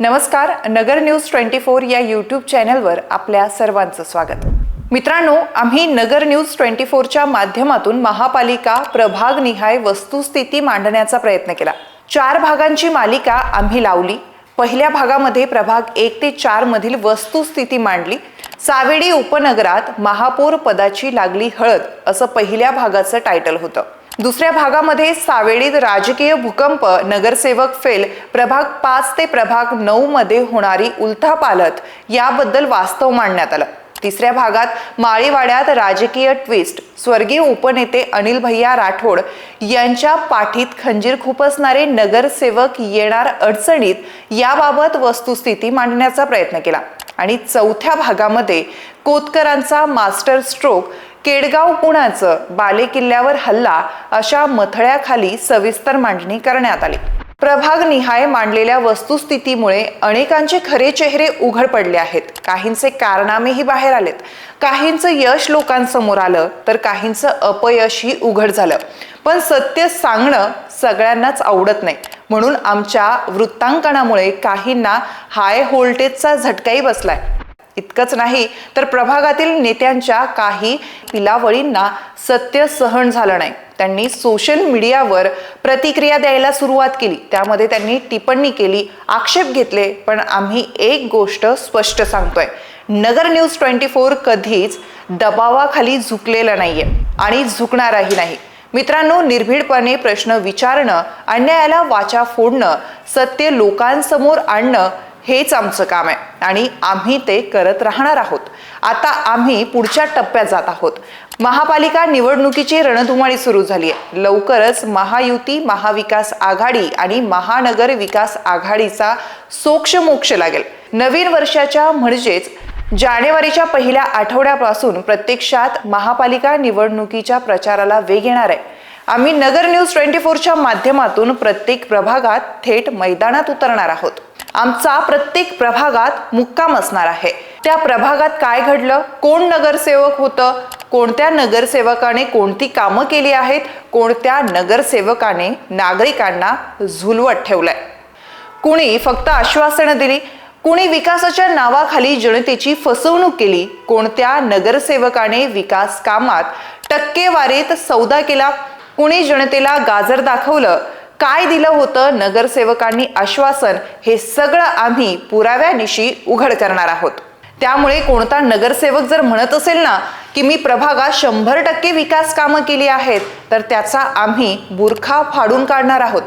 नमस्कार Nagar news twenty four या YouTube चॅनलवर आपल्या सर्वांचं स्वागत. मित्रांनो आम्ही नगर न्यूज ट्वेंटी फोरच्या माध्यमातून महापालिका प्रभागनिहाय वस्तुस्थिती मांडण्याचा प्रयत्न केला. चार भागांची मालिका आम्ही लावली. पहिल्या भागामध्ये प्रभाग एक ते चार मधील वस्तुस्थिती मांडली. सावेडी उपनगरात महापौर पदाची लागली हळद असं पहिल्या भागाचं टायटल होतं. दुसऱ्या भागामध्ये सावेळीत राजकीय भूकंप नगरसेवक फेल प्रभाग पाच ते प्रभाग नऊ मध्ये होणारी उलथापालथ याबद्दल वास्तव मांडण्यात आलं. तिसऱ्या भागात माळीवाड्यात राजकीय ट्विस्ट स्वर्गीय उपनेते अनिल भैया राठोड यांच्या पाठीत खंजीर खुपसणारे नगरसेवक येणार अडचणीत याबाबत वस्तुस्थिती मांडण्याचा प्रयत्न केला. आणि चौथ्या भागामध्ये कोतकरांचा मास्टर स्ट्रोक केडगाव पुण्याचं बालेकिल्ल्यावर हल्ला अशा मथळ्याखाली सविस्तर मांडणी करण्यात आली. प्रभाग निहाय मांडलेल्या वस्तुस्थितीमुळे अनेकांचे खरे चेहरे उघड पडले आहेत. काहींचे कारनामेही बाहेर आलेत. काहींचं यश लोकांसमोर आलं तर काहींचं अपयशही उघड झालं. पण सत्य सांगणं सगळ्यांनाच आवडत नाही. म्हणून आमच्या वृत्तांकनामुळे काहींना हाय व्होल्टेजचा झटकाही बसलाय. इतकंच नाही तर प्रभागातील नेत्यांच्या काही पिलावळींना सत्य सहन झालं नाही. त्यांनी सोशल मीडियावर प्रतिक्रिया द्यायला सुरुवात केली. त्यामध्ये त्यांनी टिप्पणी केली आक्षेप घेतले पण आम्ही एक गोष्ट स्पष्ट सांगतोय. नगर न्यूज ट्वेंटी फोर कधीच दबावाखाली झुकलेलं नाहीये आणि झुकणारही नाही. मित्रांनो निर्भीडपणे प्रश्न विचारणं अन्यायाला वाचा फोडणं सत्य लोकांसमोर आणणं हेच आमचं काम आहे. आणि आम्ही ते करत राहणार आहोत. आता आम्ही पुढच्या टप्प्यात जात आहोत. महापालिका निवडणुकीची रणधुमाळी सुरू झाली आहे. लवकरच महायुती महाविकास आघाडी आणि महानगर विकास आघाडीचा सोक्ष मोक्ष लागेल. नवीन वर्षाच्या म्हणजेच जानेवारीच्या पहिल्या आठवड्यापासून प्रत्यक्षात महापालिका निवडणुकीच्या प्रचाराला वेग येणार आहे. आम्ही नगर न्यूज ट्वेंटी फोरच्या माध्यमातून प्रत्येक प्रभागात थेट मैदानात उतरणार आहोत. आमचा प्रत्येक प्रभागात मुक्काम असणार आहे. त्या प्रभागात काय घडलं? कोण नगरसेवक होतं? कोणत्या नगरसेवकाने कोणती कामं केली आहेत? कोणत्या नगरसेवकाने नागरिकांना झुलवत ठेवलंय? कुणी फक्त आश्वासनं दिली? कुणी विकासाच्या नावाखाली जनतेची फसवणूक केली कोणत्या नगरसेवकाने विकास कामात टक्केवारीत सौदा केला कुणी जनतेला गाजर दाखवलं काय दिलं होतं नगरसेवकांनी आश्वासन हे सगळं आम्ही पुराव्यानिशी उघड करणार आहोत. त्यामुळे कोणता नगरसेवक जर म्हणत असेल ना की मी प्रभागात शंभर टक्के विकास कामं केली आहेत तर त्याचा आम्ही बुरखा फाडून काढणार आहोत.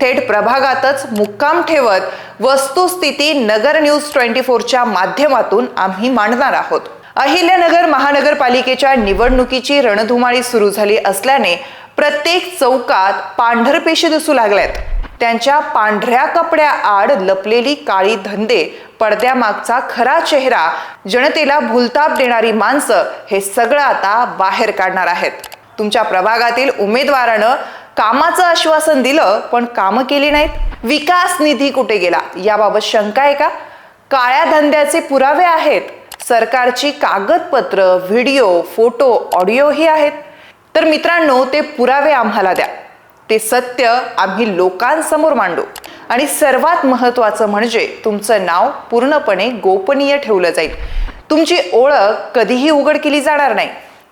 थेट प्रभागातच मुक्काम ठेवत वस्तुस्थिती नगर न्यूज ट्वेंटी फोरच्या माध्यमातून आम्ही मांडणार आहोत. अहिल्यानगर महानगरपालिकेच्या निवडणुकीची रणधुमाळी सुरू झाली असल्याने प्रत्येक चौकात पांढरपेशी दिसू लागल्यात. त्यांच्या पांढऱ्या कपड्या आड लपलेली काळी धंदे पडद्यामागचा खरा चेहरा जनतेला भूलताप देणारी माणसं हे सगळं आता बाहेर काढणार आहेत. तुमच्या प्रभागातील उमेदवारानं कामाचं आश्वासन दिलं पण कामं केली नाहीत. विकास निधी कुठे गेला? याबाबत शंका आहे का? काळ्या धंद्याचे पुरावे आहेत. सरकारची कागदपत्र व्हिडिओ फोटो ऑडिओही आहेत. तर मित्रांनो ते पुरावे आम्हाला द्या. ते सत्य आम्ही लोकांसमोर मांडू. आणि सर्वात महत्त्वाचं म्हणजे तुमचं नाव पूर्णपणे गोपनीय ठेवलं जाईल. तुमची ओळख कधीही उघड केली जाणार नाही.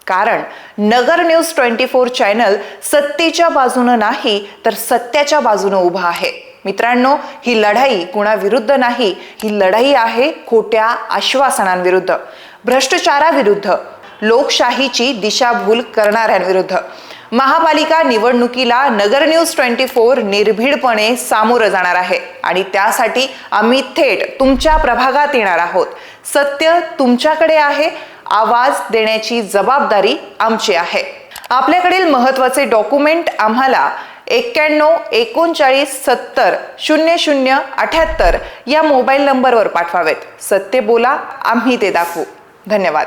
कारण Nagar news twenty four channel सत्तेच्या बाजूनं नाही तर सत्याच्या बाजूनं उभा आहे. मित्रांनो ही लढाई कुणाविरुद्ध नाही ही लढाई आहे खोट्या आश्वासनांविरुद्ध भ्रष्टाचाराविरुद्ध लोकशाहीची दिशाभूल करणाऱ्यांविरुद्ध. महापालिका निवडणुकीला नगर न्यूज ट्वेंटी फोर निर्भीडपणे सामोरं जाणार आहे. आणि त्यासाठी आम्ही थेट तुमच्या प्रभागात येणार आहोत. सत्य तुमच्याकडे आहे. आवाज देण्याची जबाबदारी आमची आहे. आपल्याकडील महत्त्वाचे डॉक्युमेंट आम्हाला एक्क्याण्णव एकोणचाळीस सत्तर शून्य शून्य अठ्याहत्तर या मोबाईल नंबरवर पाठवावेत. सत्य बोला आम्ही ते दाखवू. धन्यवाद.